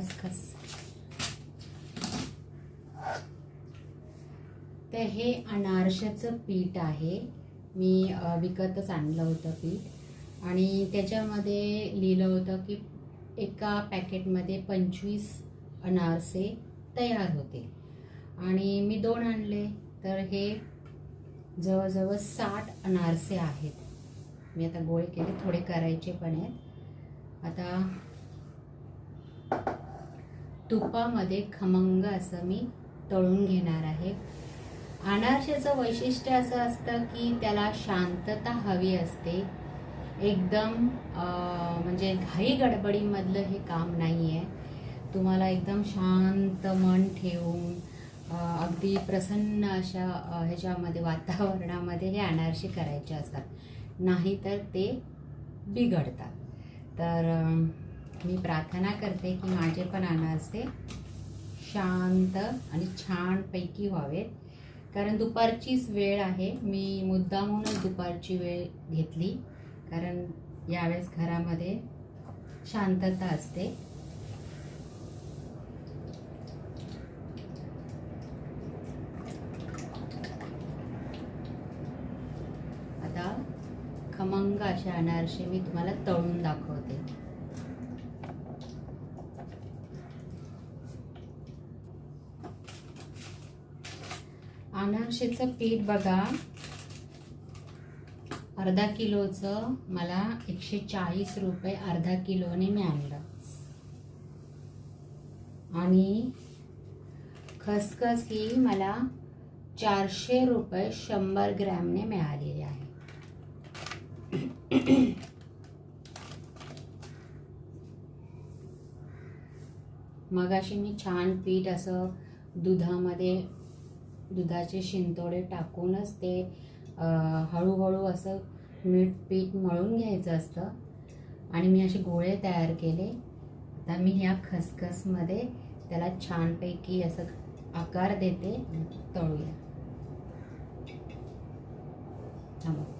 खसखस. तर हे अनारशाचं पीठ आहे. मी विकतच आणलं होतं पीठ. आणि त्याच्यामध्ये लिहिलं होतं की एका पॅकेटमध्ये पंचवीस अनारसे तयार होते. आणि मी दोन आणले. तर हे जवळजवळ साठ अनारसे आहेत. मी आता गोळे केले. थोडे करायचे पण आहेत. आता तुपामध्ये खमंग असं मी तळून घेणार आहे. अनारशेचं वैशिष्ट्य असं असतं की त्याला शांतता हवी असते. एकदम म्हणजे घाई गडबडीमधलं हे काम नाही आहे तुम्हाला एकदम शांत मन ठेवून अगदी प्रसन्न अशा ह्याच्यामध्ये वातावरणामध्ये हे अनारसे करायचे असतात. नाहीतर ते बिघडतात. तर मी प्रार्थना करते की माझे पण अनारसे शांत आणि छानपैकी व्हावेत. कारण दुपारचीच वेळ आहे. मी मुद्दामूनच दुपारची वेळ घेतली. कारण यावेळेस घरामध्ये शांतता असते. आता खमंग अशा अनारसे मी तुम्हाला तळून दाखवते. अनारशेचं पीठ बघा. अर्धा किलोचं मला एकशे चाळीस रुपये अर्धा किलोने मिळालं. आणि खसखस ही मला चारशे रुपये शंभर ग्रॅमने मिळालेली आहे. मगाशी मी छान पीठ असं दुधामध्ये दुधाचे शिंतोडे टाकूनच ते हळूहळू असं मीठ पीठ मळून घ्यायचं असतं. आणि मी असे गोळे तयार केले. आता मी ह्या खसखसमध्ये त्याला छानपैकी असं आकार देते. तळूया. थांबा.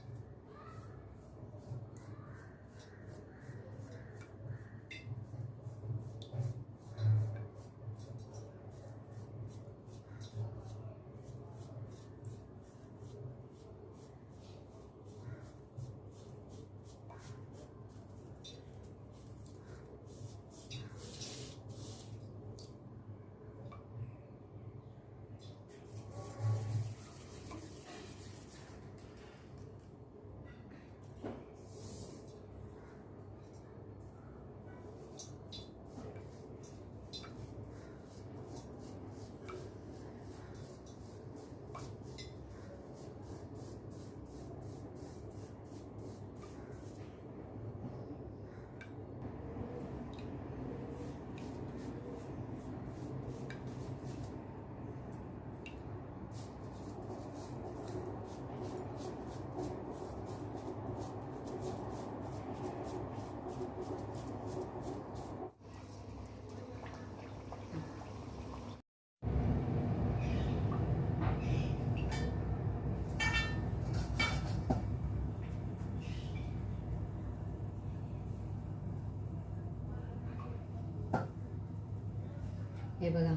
बघा.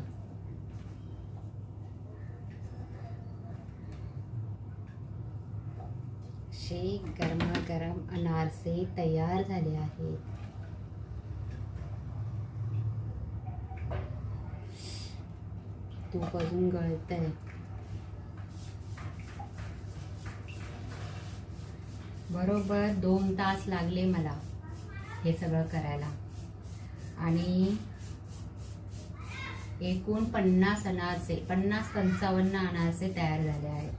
शेक गरमागरम अनारसे तयार झाले आहेत. तूप अजून गळतंय. बरोबर दोन तास लागले मला हे सगळं करायला. आणि एकूण पन्नास अनारसे पन्नास पंचावन्न अनारसे तयार झाले आहेत.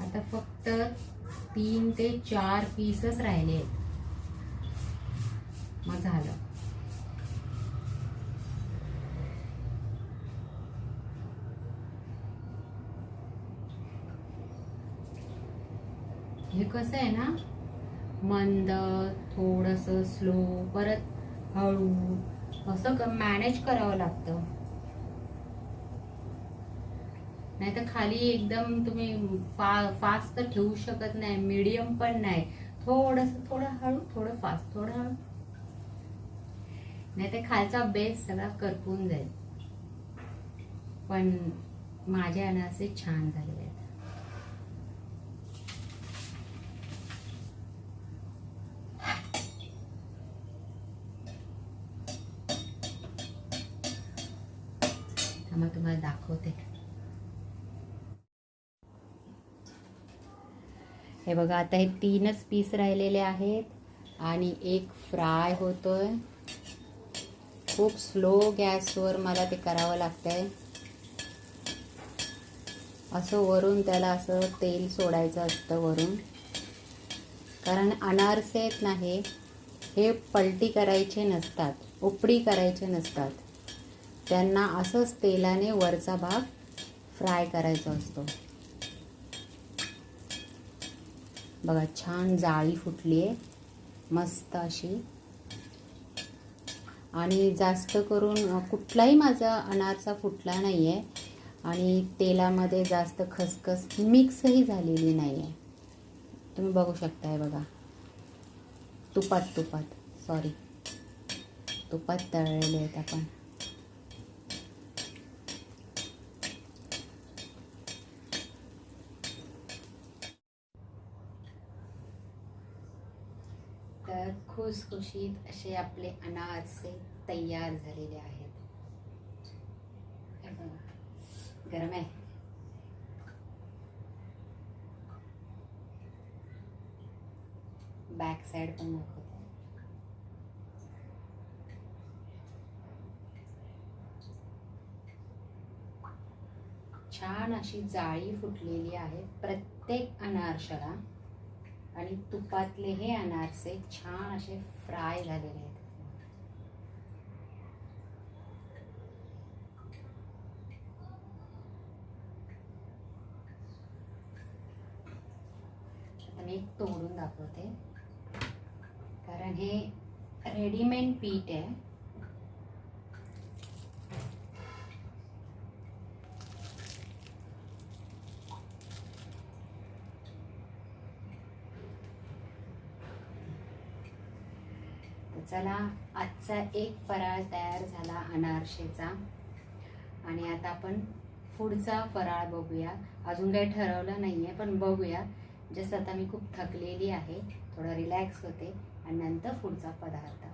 आता फक्त तीन ते चार पीसच राहिले आहेत. मग झालं. कसं आहे ना मंद थोडस स्लो परत हळू असं मॅनेज करावं लागतं. नाही तर खाली एकदम तुम्ही फा फास्ट तर ठेवू शकत नाही मीडियम पण नाही. थोडस थोडं हळू थोडं फास्ट थोडं हळू. नाही तर खालचा बेस सगळा करपून जाईल. पण माझे अनारसे छान झालेले आहेत. थांबा तुम्हाला दाखवते. हे बघा आता हे तीनच पीस राहिलेले आहेत आणि एक फ्राय होतोय. खूप स्लो गॅसवर मला ते करावं लागतंय. असं वरून त्याला असं तेल सोडायचं असतं वरून. कारण अनारसे आहेत नाही हे पलटी करायचे नसतात उपडी करायचे नसतात. त्यांना असंच तेलाने वरचा भाग फ्राय करायचा असतो. बघा छान जाळी फुटली आहे मस्त अशी. आणि जास्त करून कुठलाही माझा अनारसा फुटला नाही आहे आणि तेलामध्ये जास्त खसखस मिक्सही झालेली नाही आहे तुम्ही बघू शकताय बघा. तुपात तुपात. सॉरी तुपात तळलेले आहेत आपण. तर खुसखुशीत असे आपले अनारसे तयार झालेले आहेत. गरम आहे. बॅक साईड पण दाखवते छान अशी जाळी फुटलेली आहे प्रत्येक अनारशाला. आणि तुपातले हे अनारसे छान असे फ्राय झालेले आहेत. मी एक तोडून दाखवते. कारण हे रेडीमेड पीठ आहे. चला आजचा एक फराळ तयार झाला अनारशेचा. आणि आता आपण पुढचा फराळ बघूया. अजून काही ठरवलं नाही आहे पण बघूया. जसं आता मी खूप थकलेली आहे थोडं रिलॅक्स होते. आणि नंतर पुढचा पदार्थ.